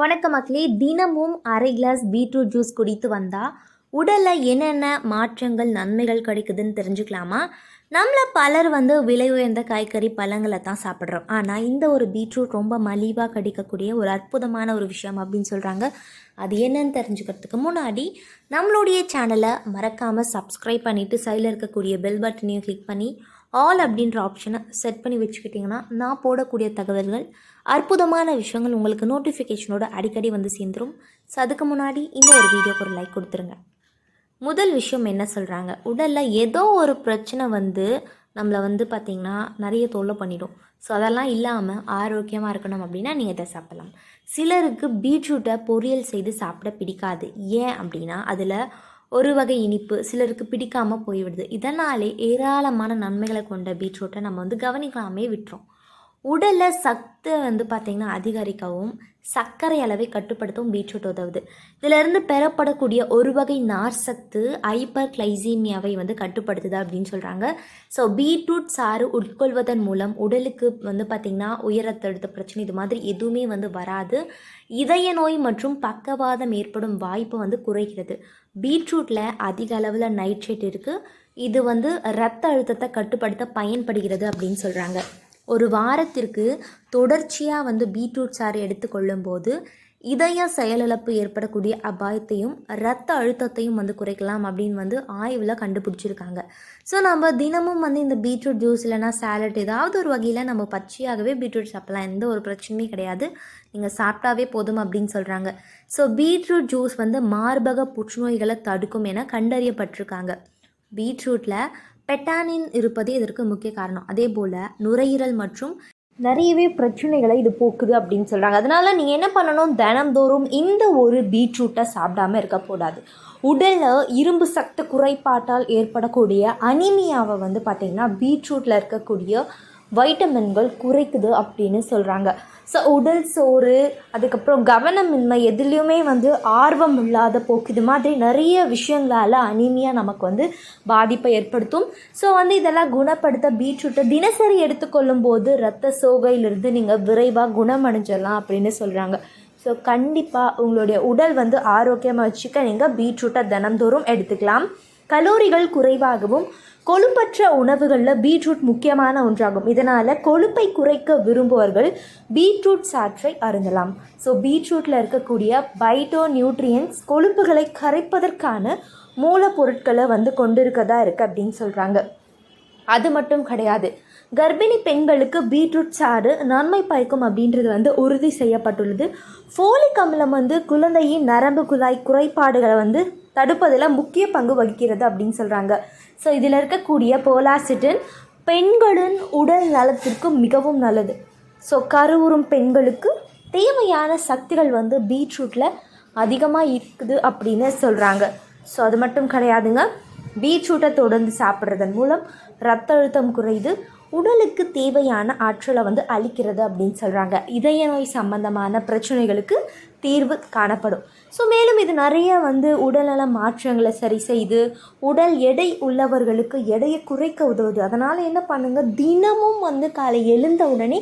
வணக்கம் மக்களே. தினமும் அரை கிளாஸ் பீட்ரூட் ஜூஸ் குடித்து வந்தால் உடலில் என்னென்ன மாற்றங்கள் நன்மைகள் கிடைக்குதுன்னு தெரிஞ்சுக்கலாமா? நம்மள பலர் வந்து விலை உயர்ந்த காய்கறி பழங்களை தான் சாப்பிட்றோம். ஆனால் இந்த ஒரு பீட்ரூட் ரொம்ப மலிவாக கிடைக்கக்கூடிய ஒரு அற்புதமான ஒரு விஷயம் அப்படின்னு சொல்கிறாங்க அது என்னன்னு தெரிஞ்சுக்கிறதுக்கு முன்னாடி நம்மளுடைய சேனலை மறக்காமல் சப்ஸ்கிரைப் பண்ணிவிட்டு சைடில் இருக்கக்கூடிய பெல் பட்டனையும் கிளிக் பண்ணி ஆல் அப்படின்ற ஆப்ஷனை செட் பண்ணி வச்சுக்கிட்டிங்கன்னா நான் போடக்கூடிய தகவல்கள் அற்புதமான விஷயங்கள் உங்களுக்கு நோட்டிஃபிகேஷனோட அடிக்கடி வந்து சேர்ந்துரும். ஸோ அதுக்கு முன்னாடி இந்த ஒரு வீடியோக்கு ஒரு லைக் கொடுத்துருங்க. முதல் விஷயம் என்ன சொல்கிறாங்க உடலில் ஏதோ ஒரு பிரச்சனை வந்து நம்மளை வந்து பார்த்திங்கன்னா நிறைய தொல்லை பண்ணிடும். ஸோ அதெல்லாம் இல்லாமல் ஆரோக்கியமாக இருக்கணும் அப்படின்னா நீங்கள் இதை சாப்பிடலாம். சிலருக்கு பீட்ரூட்டை பொரியல் செய்து சாப்பிட பிடிக்காது. ஏன் அப்படின்னா அதில் ஒரு வகை இனிப்பு சிலருக்கு பிடிக்காமல் போய்விடுது. இதனாலே ஏராளமான நன்மைகளை கொண்ட பீட்ரூட்டை நம்ம வந்து கவனிக்காமே விட்டுறோம். உடலில் சத்து வந்து பார்த்திங்கன்னா அதிகரிக்கவும் சர்க்கரை அளவை கட்டுப்படுத்தவும் பீட்ரூட் உதவுது. இதிலிருந்து பெறப்படக்கூடிய ஒரு வகை நார் சத்து ஹைப்பர் கிளைசீமியாவை வந்து கட்டுப்படுத்துது அப்படின்னு சொல்கிறாங்க ஸோ பீட்ரூட் சாறு உட்கொள்வதன் மூலம் உடலுக்கு வந்து பார்த்திங்கன்னா உயரத்தழுத்த பிரச்சனை இது மாதிரி எதுவுமே வந்து வராது. இதய நோய் மற்றும் பக்கவாதம் ஏற்படும் வாய்ப்பு வந்து குறைகிறது. பீட்ரூட்டில் அதிக அளவில் நைட்ரேட் இருக்குது இது வந்து ரத்த அழுத்தத்தை கட்டுப்படுத்த பயன்படுகிறது அப்படின்னு சொல்கிறாங்க ஒரு வாரத்திற்கு தொடர்ச்சியாக வந்து பீட்ரூட் சாறு எடுத்துக்கொள்ளும் போது இதய செயலிழப்பு ஏற்படக்கூடிய அபாயத்தையும் ரத்த அழுத்தத்தையும் வந்து குறைக்கலாம் அப்படின்னு வந்து ஆய்வில் கண்டுபிடிச்சிருக்காங்க. ஸோ நம்ம தினமும் வந்து இந்த பீட்ரூட் ஜூஸ் இல்லைனா சாலட் ஏதாவது ஒரு வகையில் நம்ம பச்சையாகவே பீட்ரூட் சாப்பிடலாம். எந்த ஒரு பிரச்சனையும் கிடையாது. நீங்கள் சாப்பிட்டாவே போதும் அப்படின்னு சொல்கிறாங்க ஸோ பீட்ரூட் ஜூஸ் வந்து மார்பக புற்றுநோய்களை தடுக்கும் என கண்டறியப்பட்டிருக்காங்க. பீட்ரூட்டில் பெட்டானின் இருப்பது இதற்கு முக்கிய காரணம். அதே போல் நுரையீரல் மற்றும் நிறையவே பிரச்சனைகளை இது போக்குது அப்படின்னு சொல்கிறாங்க அதனால் நீங்கள் என்ன பண்ணணும்? தினம்தோறும் இந்த ஒரு பீட்ரூட்டை சாப்பிடாம இருக்கக்கூடாது உடலில் இரும்பு சக்தி குறைபாட்டால் ஏற்படக்கூடிய அனிமியாவை வந்து பார்த்திங்கன்னா பீட்ரூட்டில் இருக்கக்கூடிய வைட்டமின்கள் குறைக்குது அப்படின்னு சொல்கிறாங்க ஸோ உடல் சோறு அதுக்கப்புறம் கவனமின்மை எதுலேயுமே வந்து ஆர்வம் இல்லாத போக்கு. இது மாதிரி நிறைய விஷயங்களால் அனிமியாக நமக்கு வந்து பாதிப்பை ஏற்படுத்தும். ஸோ வந்து இதெல்லாம் குணப்படுத்த பீட்ரூட்டை தினசரி எடுத்துக்கொள்ளும் போது ரத்த சோகையிலிருந்து நீங்கள் விரைவாக குணமடைஞ்சிடலாம் அப்படின்னு சொல்கிறாங்க ஸோ கண்டிப்பாக உங்களுடைய உடல் வந்து ஆரோக்கியமாக வச்சுக்க நீங்கள் பீட்ரூட்டை தினந்தோறும் எடுத்துக்கலாம். கலோரிகள் குறைவாகவும் கொழுப்பற்ற உணவுகளில் பீட்ரூட் முக்கியமான ஒன்றாகும். இதனால் கொழுப்பை குறைக்க விரும்புவர்கள் பீட்ரூட் சாற்றை அருந்தலாம். ஸோ பீட்ரூட்டில் இருக்கக்கூடிய பைட்டோ நியூட்ரியன்ஸ் கொழுப்புகளை கரைப்பதற்கான மூலப்பொருட்களை வந்து கொண்டிருக்கதா இருக்குது அப்படின்னு சொல்கிறாங்க அது மட்டும் கிடையாது. கர்ப்பிணி பெண்களுக்கு பீட்ரூட் சாறு நன்மை பயக்கும் அப்படின்றது வந்து உறுதி செய்யப்பட்டுள்ளது. ஃபோலிக் அமிலம் வந்து குழந்தையின் நரம்பு குழாய் குறைபாடுகளை வந்து தடுப்பதில் முக்கிய பங்கு வகிக்கிறது அப்படின்னு சொல்கிறாங்க ஸோ இதில் இருக்கக்கூடிய போலாசிட்டின் பெண்களின் உடல் நலத்திற்கு மிகவும் நல்லது. ஸோ கருவுறும் பெண்களுக்கு தேவையான சக்திகள் வந்து பீட்ரூட்டில் அதிகமாக இருக்குது அப்படின்னு சொல்கிறாங்க ஸோ அது மட்டும் கிடையாதுங்க. பீட்ரூட்டை தொடர்ந்து சாப்பிட்றதன் மூலம் ரத்த அழுத்தம் குறையுது. உடலுக்கு தேவையான ஆற்றலை வந்து அளிக்கிறது அப்படின்னு சொல்கிறாங்க இதய நோய் சம்பந்தமான பிரச்சனைகளுக்கு தீர்வு காணப்படும். ஸோ மேலும் இது நிறைய வந்து உடல்நல மாற்றங்களை சரி செய்து உடல் எடை உள்ளவர்களுக்கு எடையை குறைக்க உதவுது. அதனால் என்ன பண்ணுங்கள் தினமும் வந்து காலை எழுந்த உடனே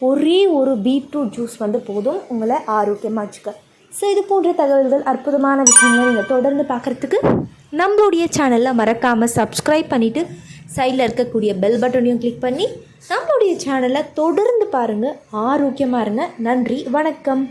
ஒரே ஒரு பீட்ரூட் ஜூஸ் வந்து போதும். உங்களை ஆரோக்கியமாக வச்சுக்க. ஸோ இது போன்ற தகவல்கள் அற்புதமான விஷயங்களை நீங்கள் தொடர்ந்து பார்க்குறதுக்கு நம்மளுடைய சேனலில் மறக்காமல் சப்ஸ்கிரைப் பண்ணிவிட்டு சைடில் இருக்கக்கூடிய பெல் பட்டனையும் கிளிக் பண்ணி நம்மளுடைய சேனலை தொடர்ந்து பாருங்கள் ஆரோக்கியமாக இருங்க. நன்றி. வணக்கம்.